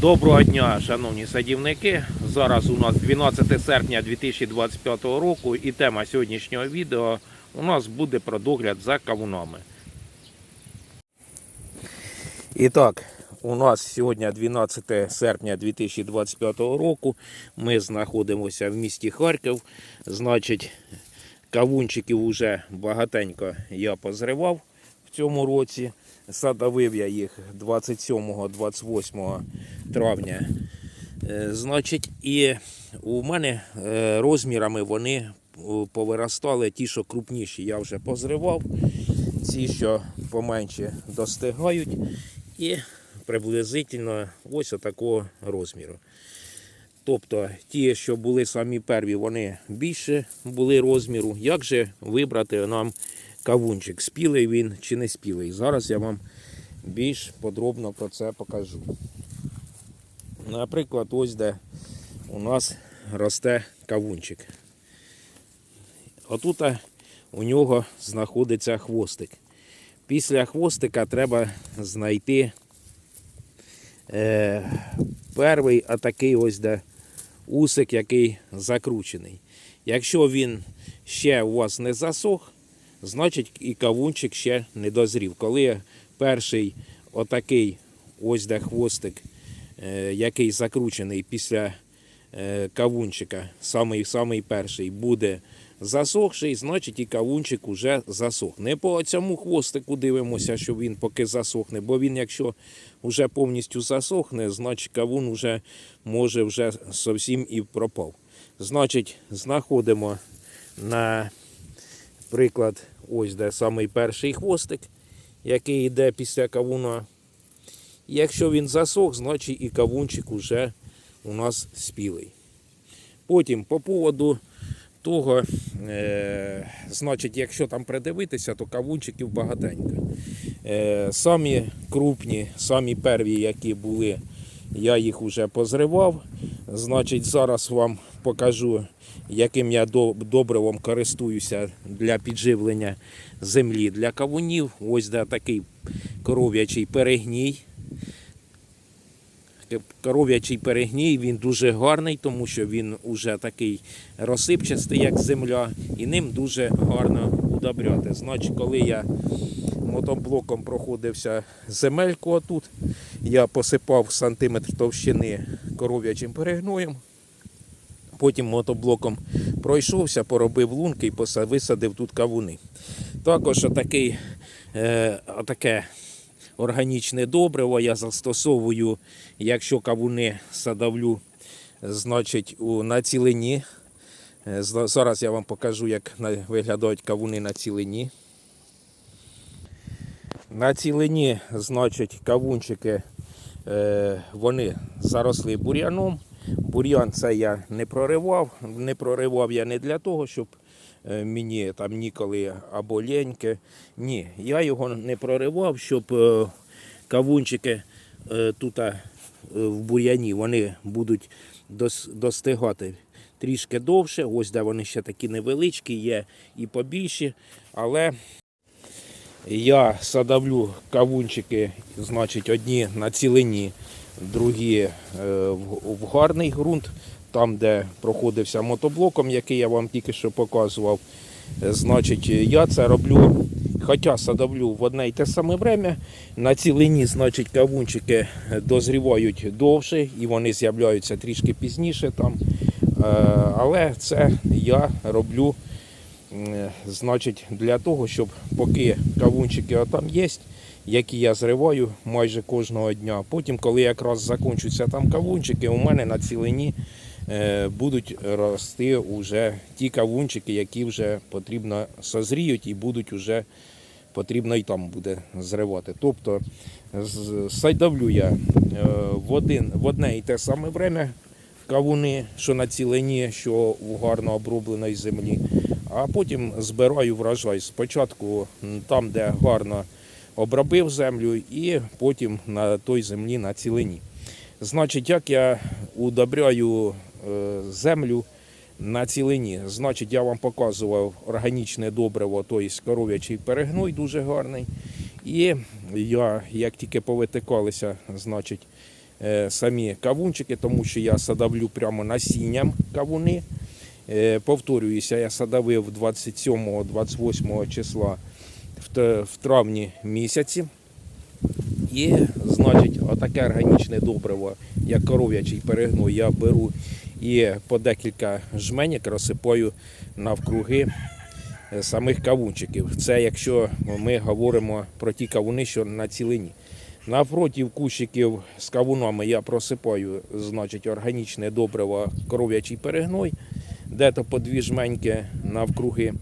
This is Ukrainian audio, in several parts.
Доброго дня, шановні садівники. Зараз у нас 12 серпня 2025 року і тема сьогоднішнього відео у нас буде про догляд за кавунами. І так, у нас сьогодні 12 серпня 2025 року. Ми знаходимося в місті Харків. Значить, кавунчиків вже багатенько я позривав в цьому році. Садовив я їх 27-28 травня. Е, Значить, і у мене е, розмірами вони е, повиростали ті, що крупніші. Я вже позривав. Ці, що поменше, достигають. І приблизительно ось такого розміру. Тобто ті, що були самі перві, вони більше були розміру. Як же вибрати нам кавунчик, спілий він чи не спілий? Зараз я вам більш подробно про це покажу. Наприклад, ось де у нас росте кавунчик. Отут у нього знаходиться хвостик. Після хвостика треба знайти е, перший отакий ось де усик, який закручений. Якщо він ще у вас не засох, значить і кавунчик ще не дозрів. Коли перший отакий ось де хвостик, е, який закручений після е, кавунчика, самий, самий перший, буде засохший, значить і кавунчик уже засох. Не по цьому хвостику дивимося, що він поки засохне, бо він, якщо вже повністю засохне, значить кавун вже може вже зовсім і пропав. Значить, знаходимо на приклад, ось де самий перший хвостик, який йде після кавуна. Якщо він засох, значить і кавунчик уже у нас спілий. Потім по поводу того, е, значить, якщо там придивитися, то кавунчиків багатенько. Е, самі крупні, самі перві, які були, я їх вже позривав. Значить, зараз вам покажу, яким я добривом користуюся для підживлення землі для кавунів. Ось де такий коров'ячий перегній. Коров'ячий перегній він дуже гарний, тому що він уже такий розсипчастий, як земля, і ним дуже гарно удобряти. Значить, коли я мотоблоком проходився земельку отут, я посипав сантиметр товщини коров'ячим перегноєм. Потім мотоблоком пройшовся, поробив лунки і висадив тут кавуни. Також отакий, е, отаке органічне добриво я застосовую, якщо кавуни садовлю, значить у, на цілині. Е, Зараз я вам покажу, як виглядають кавуни на цілині. На цілині, значить, кавунчики вони заросли бур'яном. Бур'ян це я не проривав. Не проривав я не для того, щоб е, мені там ніколи або леньке. Ні, я його не проривав, щоб е, кавунчики е, тут е, в бур'яні вони будуть достигати трішки довше. Ось де вони ще такі невеличкі, є і побільші. Але я садовлю кавунчики, значить, одні на цілині, другі е, в, гарний ґрунт, там, де проходився мотоблоком, який я вам тільки що показував. Е, Значить, я це роблю, хоча садовлю в одне й те саме время. На цілині, значить, кавунчики дозрівають довше і вони з'являються трішки пізніше там. Е, Але це я роблю Е, Значить, для того, щоб поки кавунчики там є, які я зриваю майже кожного дня. Потім, коли якраз закінчуються там кавунчики, у мене на цілині е, будуть рости вже ті кавунчики, які вже потрібно созріють і будуть вже потрібно і там буде зривати. Тобто садовлю я е, в, один, в одне і те саме время кавуни, що на цілині, що в гарно обробленій землі. А потім збираю врожай. Спочатку там, де гарно обробив землю, і потім на той землі на цілині. Значить, як я удобряю е, землю на цілині, значить, я вам показував органічне добриво, тобто коров'ячий перегной дуже гарний. І я, як тільки повитикалися, значить, е, самі кавунчики, тому що я садовлю прямо насінням кавуни. Е, Повторююся, я садовив 27-28 числа в травні місяці. І, значить, отаке органічне добриво, як коров'ячий перегной, я беру і по декілька жменік розсипаю навкруги е, самих кавунчиків. Це якщо ми говоримо про ті кавуни, що на цілині. Напротив кущиків з кавунами я просипаю значить, органічне добриво коров'ячий перегной, де-то по дві жменьки навкруги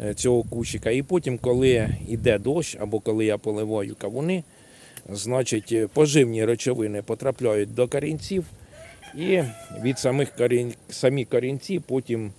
е, цього кущика. І потім, коли йде дощ або коли я поливаю кавуни, значить е, поживні речовини потрапляють до корінців, і від самих корінь, самі корінці потім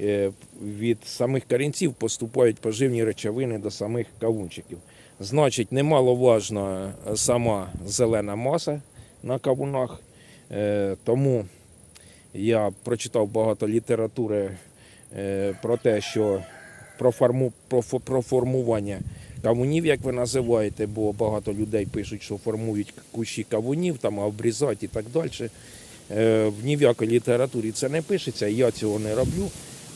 е, від самих корінців поступають поживні речовини до самих кавунчиків. Значить, немаловажна сама зелена маса на кавунах, тому я прочитав багато літератури е, про те, що про, форму, про, про формування кавунів, як ви називаєте, бо багато людей пишуть, що формують кущі кавунів, там обрізати і так далі. Е, В ні в якій літературі це не пишеться, я цього не роблю.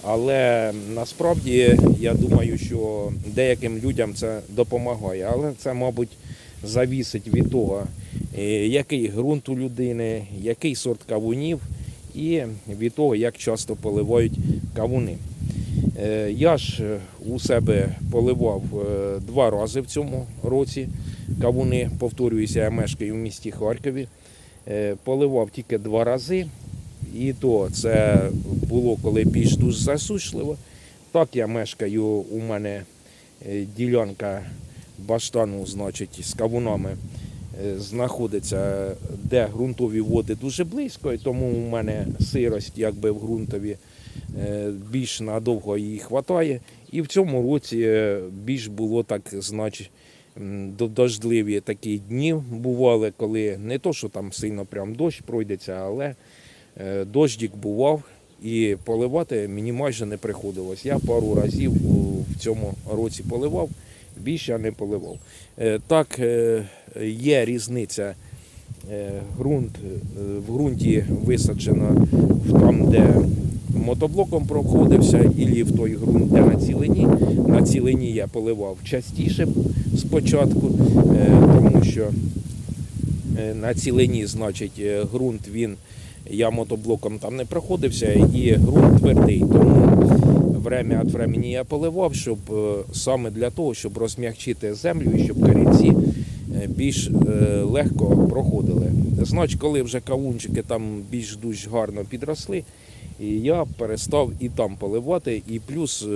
Але насправді я думаю, що деяким людям це допомагає. Але це, мабуть, завісить від того, е, який ґрунт у людини, який сорт кавунів, і від того, як часто поливають кавуни. Е, Я ж е, у себе поливав е, два рази в цьому році кавуни. Повторююся, я мешкаю в місті Харкові. Поливав тільки два рази. І то це було коли більш дуже засушливо. Так я мешкаю, у мене ділянка баштану, значить, з кавунами знаходиться, де ґрунтові води дуже близько, і тому у мене сирость якби в ґрунтові е, більш надовго її вистачає. І в цьому році е, більш було так, значить, дождливі такі дні бували, коли не то, що там сильно прям дощ пройдеться, але е, дощик бував. І поливати мені майже не приходилось. Я пару разів в цьому році поливав, більше я не поливав. Е, Так, е, є різниця. Ґрунт е, в ґрунті висаджено там, де мотоблоком проходився, і в той ґрунт, де на цілині. На цілині я поливав частіше спочатку, тому що на цілині, значить, ґрунт він, я мотоблоком там не проходився, і ґрунт твердий. Тому время від времени я поливав, щоб е, саме для того, щоб розм'якчити землю і щоб корінці е, більш е, легко проходили. Значить, коли вже кавунчики там більш дуже гарно підросли, я перестав і там поливати, і плюс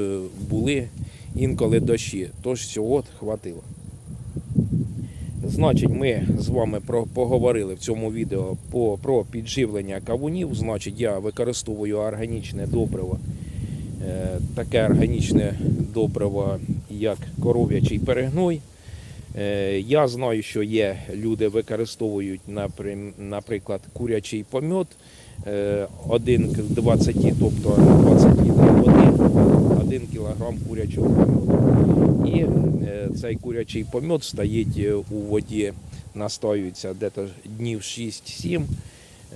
були інколи дощі, тож цього хватило. Значить, ми з вами поговорили в цьому відео про підживлення кавунів. Значить, я використовую органічне добриво, таке органічне добриво, як коров'ячий перегной. Е, я знаю, що є люди використовують, наприклад, курячий помьот, е, 1 к 20, тобто 20 літрів води, 1 кілограм курячого помьоту. І е, цей курячий помьот стоїть е, у воді, настоюється десь днів 6-7.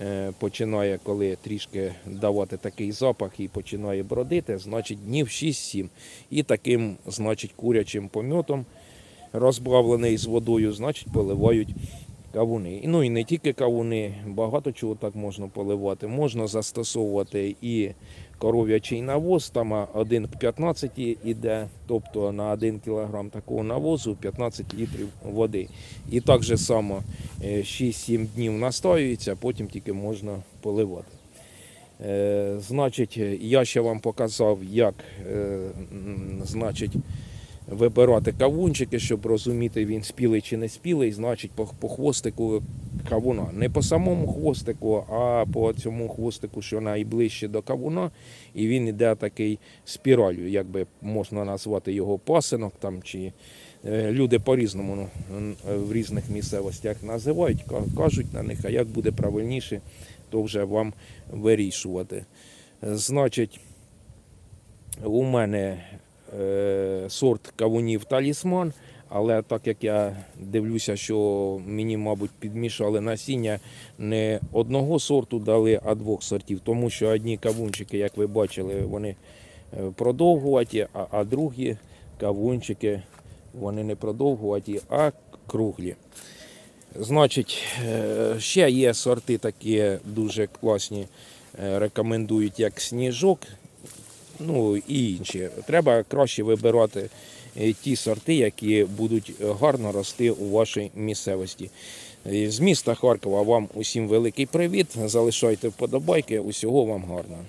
Е, Починає, коли трішки давати такий запах і починає бродити, значить днів 6-7. І таким, значить, курячим помітом, розбавлений з водою, значить, поливають кавуни. Ну і не тільки кавуни, багато чого так можна поливати. Можна застосовувати і коров'ячий навоз, там 1 к 15 іде, тобто на 1 кг такого навозу 15 літрів води. І так же само е, 6-7 днів настоюється, потім тільки можна поливати. Е, Значить, я ще вам показав, як е, значить, вибирати кавунчики, щоб розуміти, він спілий чи не спілий, значить по хвостику кавуна. Не по самому хвостику, а по цьому хвостику, що найближче до кавуна, і він іде такий спіралю, як би можна назвати його пасинок там чи. е, Люди по-різному ну, в різних місцевостях називають, кажуть на них, а як буде правильніше, то вже вам вирішувати. Е, Значить, у мене е, сорт кавунів талісман, Але так як я дивлюся, що мені, мабуть, підмішали насіння не одного сорту дали, а двох сортів. Тому що одні кавунчики, як ви бачили, вони е, продовгуваті, а, другі кавунчики вони не продовгуваті, а круглі. Значить, е, ще є сорти такі дуже класні, е, рекомендують як сніжок, ну і інші. Треба краще вибирати ті сорти, які будуть гарно рости у вашій місцевості. Е, З міста Харкова вам усім великий привіт. Залишайте вподобайки. Усього вам гарного.